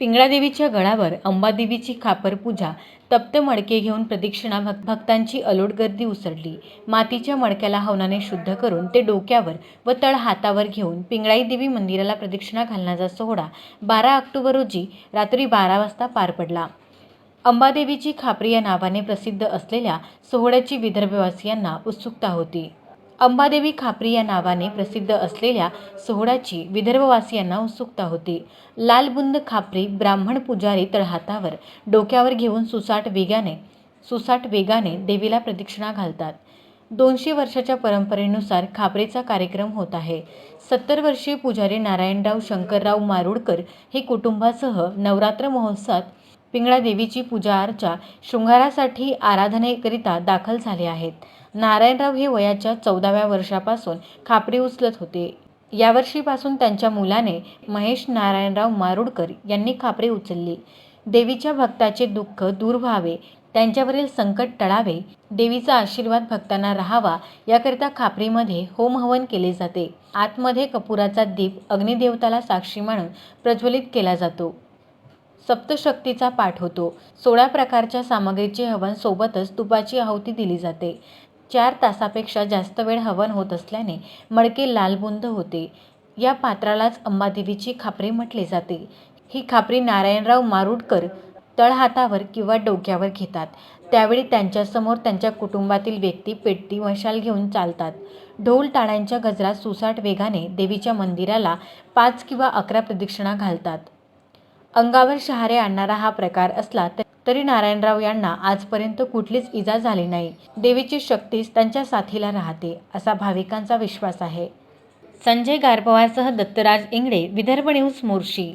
पिंगळादेवीच्या गडावर अंबादेवीची खापर पूजा तप्त मडके घेऊन प्रदक्षिणा भक भक्तांची अलोट गर्दी उसळली. मातीच्या मडक्याला हवनाने शुद्ध करून ते डोक्यावर व तळ हातावर घेऊन पिंगळाई देवी मंदिराला प्रदक्षिणा घालण्याचा सोहळा बारा ऑक्टोबर रोजी रात्री बारा वाजता पार पडला. अंबादेवीची खापरी या नावाने प्रसिद्ध असलेल्या सोहळ्याची विदर्भवासियांना उत्सुकता होती. अंबादेवी खापरी या नावाने प्रसिद्ध असलेल्या सोहळ्याची विदर्भवासियांना उत्सुकता होती. लालबुंद खापरी ब्राह्मण पुजारी तळहातावर डोक्यावर घेऊन सुसाट वेगाने सुसाट वेगाने देवीला प्रदक्षिणा घालतात. दोनशे वर्षाच्या परंपरेनुसार खापरेचा कार्यक्रम होत आहे. सत्तर वर्षीय पुजारी नारायणराव शंकरराव मारुडकर हे कुटुंबासह नवरात्र महोत्सवात पिंगळा देवीची पूजा अर्चा शृंगारासाठी आराधनेकरिता दाखल झाले आहेत. नारायणराव हे वयाच्या चौदाव्या वर्षापासून खापरी उचलत होते. यावर्षीपासून त्यांच्या मुलाने महेश नारायणराव मारुडकर यांनी खापरी उचलली. देवीच्या भक्ताचे दुःख दूर व्हावे त्यांच्यावरील संकट टळावे देवीचा आशीर्वाद भक्तांना राहावा याकरिता खापरीमध्ये होमहवन केले जाते. आतमध्ये कपुराचा दीप अग्निदेवताला साक्षी मानून प्रज्वलित केला जातो. सप्तशक्तीचा पाठ होतो. सोळा प्रकारच्या सामग्रीचे हवन सोबतच तुपाची आहुती दिली जाते. चार तासापेक्षा जास्त वेळ हवन होत असल्याने मडके लालबुंद होते. या पात्रालाच अंबादेवीची खापरी म्हटले जाते. ही खापरी नारायणराव मारुडकर तळहातावर किंवा डोक्यावर घेतात. त्यावेळी त्यांच्यासमोर त्यांच्या कुटुंबातील व्यक्ती पेटती मशाल घेऊन चालतात. ढोल टाळ्यांच्या गजरात सुसाट वेगाने देवीच्या मंदिराला पाच किंवा अकरा प्रदक्षिणा घालतात. अंगावर शहारे आणणारा हा प्रकार असला तरी नारायणराव यांना आजपर्यंत कुठलीच इजा झाली नाही. देवीची शक्तीच त्यांच्या साथीला राहते असा भाविकांचा विश्वास आहे. संजय गारपवारसह दत्तराज इंगडे विदर्भ न्यूज मोर्शी